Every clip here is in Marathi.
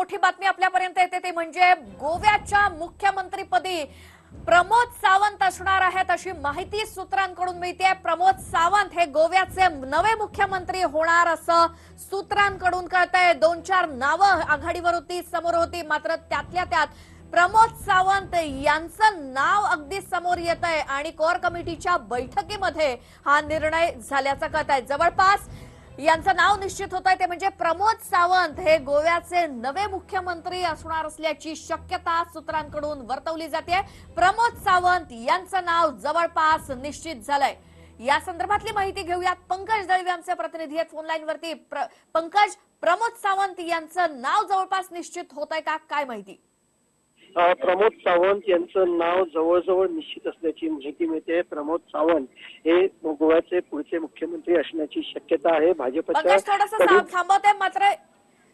मोठी बातमी आपल्यापर्यंत येते ते म्हणजे गोव्याच्या मुख्यमंत्रीपदी प्रमोद सावंत असणार आहेत अशी माहिती सूत्रांकडून मिळते प्रमोद सावंत हे गोव्याचे नवे मुख्यमंत्री होणार असं सूत्रांकडून कळतंय. दोन चार नावं आघाडीवर होती समोर होती मात्र त्यातल्या त्यात प्रमोद सावंत यांचं नाव अगदी समोर येत आहे आणि कोर कमिटीच्या बैठकीमध्ये हा निर्णय झाल्याचं कळत आहे जवळपास यांचं नाव निश्चित होत आहे ते म्हणजे प्रमोद सावंत. हे गोव्याचे नवे मुख्यमंत्री असणार असल्याची शक्यता सूत्रांकडून वर्तवली जाते. प्रमोद सावंत यांचं नाव जवळपास निश्चित झालंय. या संदर्भातली माहिती घेऊयात. पंकज दळवे आमचे प्रतिनिधी आहेत फोनलाईन वरती. प्र- पंकज प्रमोद सावंत यांचं नाव जवळपास निश्चित होत आहे का? काय माहिती? प्रमोद सावंत यांचं नाव जवळजवळ निश्चित असल्याची माहिती मिळते. प्रमोद सावंत हे गोव्याचे पुढचे मुख्यमंत्री असण्याची शक्यता आहे. भाजपच्या थांबवते मात्र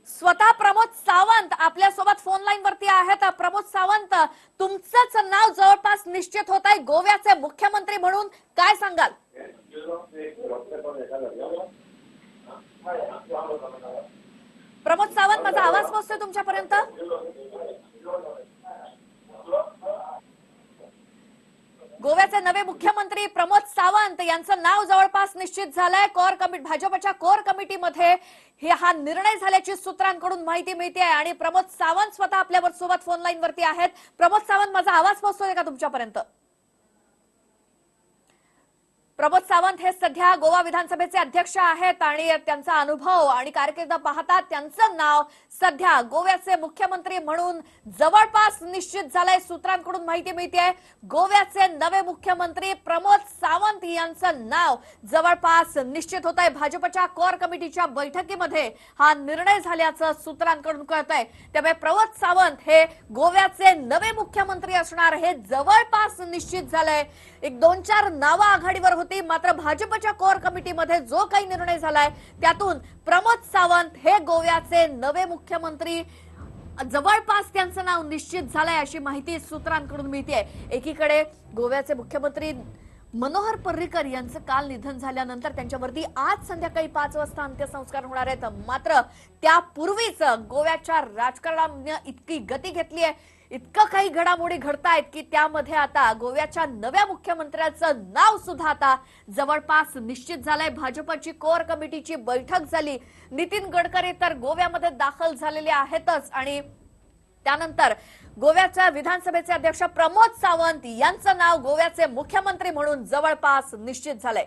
स्वतः प्रमोद सावंत आपल्यासोबत फोन लाईन वरती आहेत. प्रमोद सावंत तुमचंच नाव जवळपास निश्चित होत आहे. गोव्याचे मुख्यमंत्री म्हणून काय सांगाल? प्रमोद सावंत माझा आवाज पोहोचतोय तुमच्यापर्यंत? गोव्याचे नवे मुख्यमंत्री प्रमोद सावंत यांचं नाव जवळपास निश्चित झालंय. कोर कमिटी भाजपच्या कोर कमिटीमध्ये हे हा निर्णय झाल्याची सूत्रांकडून माहिती मिळते आहे आणि प्रमोद सावंत स्वतः आपल्यावर सोबत फोन लाईन वरती आहेत. प्रमोद सावंत माझा आवाज पोहोचतोय का तुमच्यापर्यंत? प्रमोद सावंत हे सध्या गोवा विधानसभेचे अध्यक्ष आहेत आणि त्यांचा अनुभव आणि कारकीर्द पाहता त्यांचं नाव सध्या गोव्याचे मुख्यमंत्री म्हणून जवळपास निश्चित झालंय. सूत्रांकडून माहिती मिळते गोव्याचे नवे मुख्यमंत्री प्रमोद सावंत यांचं नाव जवळपास निश्चित होत आहे भाजपच्या कोर कमिटीच्या बैठकीमध्ये हा निर्णय झाल्याचं सूत्रांकडून कळत आहे त्यामुळे प्रमोद सावंत हे गोव्याचे नवे मुख्यमंत्री असणार हे जवळपास निश्चित झालंय. एक दोन चार नावं आघाडीवर होती. मात्र भाजपच्या कोर कमिटीमध्ये जो काही निर्णय झालाय त्यातून प्रमोद सावंत हे गोव्याचे नवे मुख्यमंत्री जवळपास त्यांचं नाव निश्चित झालंय अशी माहिती सूत्रांकडून मिळते एकीकडे गोव्याचे मुख्यमंत्री मनोहर पर्रीकर यांचं काल निधन झाल्यानंतर त्यांच्यावरती आज संध्याकाळी पाच वाजता अंत्यसंस्कार होणार आहेत. मात्र त्यापूर्वीच गोव्याच्या राजकारणाने इतकी गती घेतली आहे इतकं काही घडामोडी घडतायत की त्यामध्ये आता गोव्याच्या नव्या मुख्यमंत्र्याचं नाव सुद्धा आता जवळपास निश्चित झालंय. भाजपची कोर कमिटीची बैठक झाली. नितीन गडकरी तर गोव्यामध्ये दाखल झालेले आहेतच. आणि त्यानंतर गोव्याच्या विधानसभेचे अध्यक्ष प्रमोद सावंत यांचं नाव गोव्याचे मुख्यमंत्री म्हणून जवळपास निश्चित झालंय.